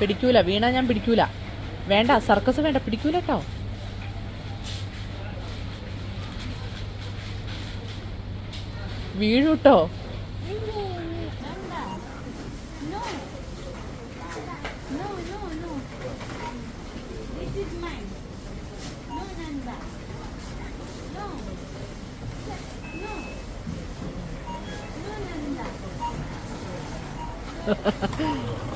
പിടിക്കൂല വീണ ഞാൻ പിടിക്കൂല. വേണ്ട സർക്കസ് വേണ്ട പിടിക്കൂല കേട്ടോ വീഴൂട്ടോ Ha ha no,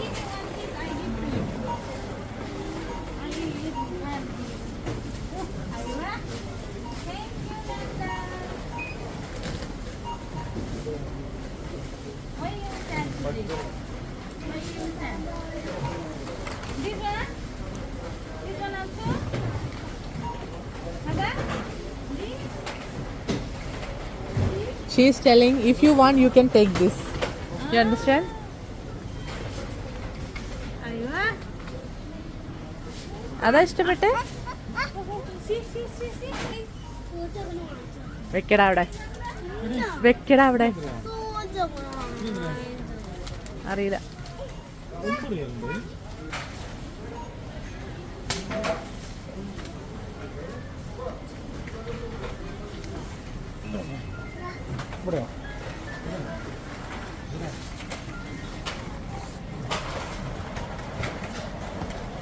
is telling if you want you can take this you understand Ayura. അതാ ഇഷ്ടപ്പെട്ടേ See, see, see, see. വെക്കടാ അവിടെ വെക്കടാ അവിടെ. അറിയില്ല. ഇവിടെ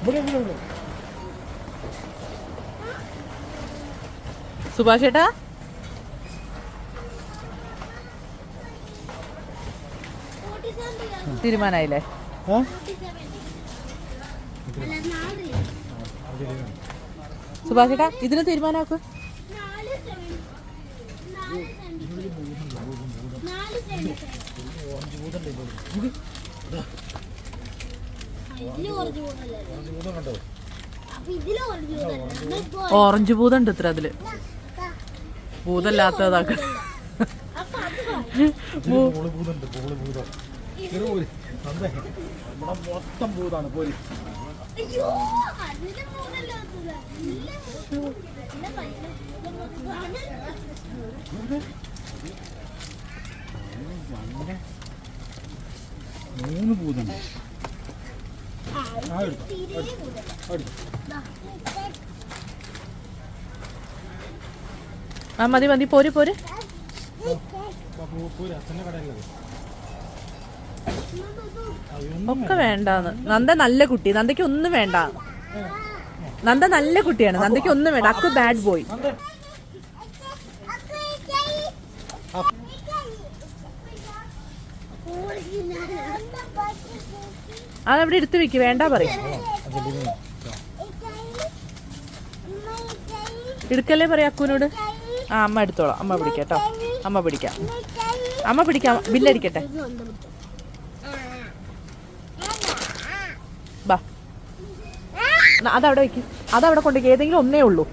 ഇവിടെ ഇവിടെ സുഭാഷ് ഏട്ടാ തീരുമാനമായില്ലേ ആ സുഭാഷ് ഏട്ടാ ഇതിന് തീരുമാനമാക്ക് ഇതിൽ കുറച്ച് കൂടുതലല്ലേ ഭൂതം കണ്ടോ അപ്പൊ സുഭാഷേട്ടാ ഇതിന് കൂടുതലല്ലേ ഓറഞ്ച് ഭൂതം ഉണ്ട് ഇത്ര അതിൽ. ഭൂതല്ലാത്തതാക്ക ചെറുപോലി മൊത്തം ഭൂതാണ് പോലി മൂന്ന് പൂതണ്ട് ആ എടുത്തോ. മതി മതി. പോര് പോര്. പോരി അച്ഛന്റെ കടയിലത് ഒക്കെ വേണ്ടാന്ന്. നന്ദ നല്ല കുട്ടി. നന്ദയ്ക്ക് ഒന്നും വേണ്ട നന്ദ നല്ല കുട്ടിയാണ്. നന്ദയ്ക്ക് ഒന്നും വേണ്ട. അക്കു ബാഡ് ബോയ് അതവിടെ എടുത്തു വെക്ക്? വേണ്ട പറയും. എടുക്കല്ലേ പറയാം അക്കുവിനോട്? ആ അമ്മ എടുത്തോളാം. അമ്മ പിടിക്കാം കേട്ടോ. അമ്മ പിടിക്കാം. അമ്മ പിടിക്കാം. ബില്ലടിക്കട്ടെ. ബാ. അതവിടെ വെക്ക്. അതവിടെ കൊണ്ടുവയ്ക്കും ഏതെങ്കിലും ഒന്നേ ഉള്ളൂ.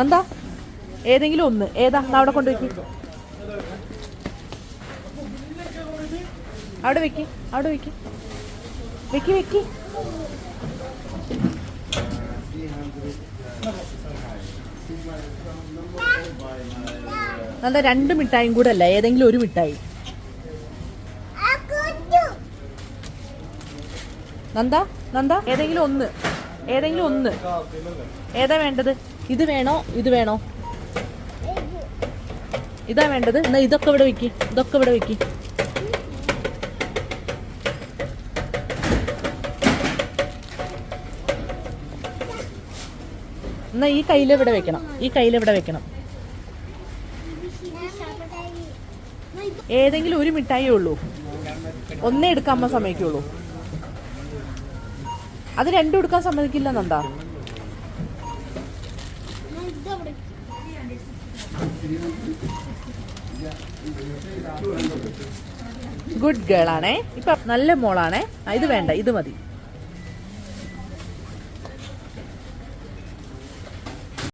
എന്താ? ഏതെങ്കിലും ഒന്ന്. ഏതാ? അവിടെ കൊണ്ടുവയ്ക്ക് അവിടെ വെക്ക്. അവിടെ വെക്ക്. വെക്കി വെക്കി. നല്ല രണ്ട് മിഠായും കൂടെ അല്ല? ഏതെങ്കിലും ഒരു മിഠായി. നന്ദ നന്ദ? ഏതെങ്കിലും ഒന്ന്. ഏതെങ്കിലും ഒന്ന്. ഏതാ വേണ്ടത്? ഇത് വേണോ? ഇത് വേണോ? ഇതാ വേണ്ടത്. എന്നാ ഇതൊക്കെ ഇവിടെ വെക്ക്. ഇതൊക്കെ ഇവിടെ വെക്ക്. എന്നാ ഈ കയ്യിൽ ഇവിടെ വെക്കണം. ഈ കയ്യിൽ ഇവിടെ വെക്കണം. ഏതെങ്കിലും ഒരു മിഠായിയേ ഉള്ളൂ. ഒന്നേ എടുക്കാൻ അമ്മ സമ്മതിക്കുള്ളൂ. അത് രണ്ടും എടുക്കാൻ സമ്മതിക്കില്ല നന്ദാ ഗുഡ് ഗേൾ ആണേ. ഇപ്പൊ നല്ല മോളാണേ. ഇത് വേണ്ട ഇത് മതി.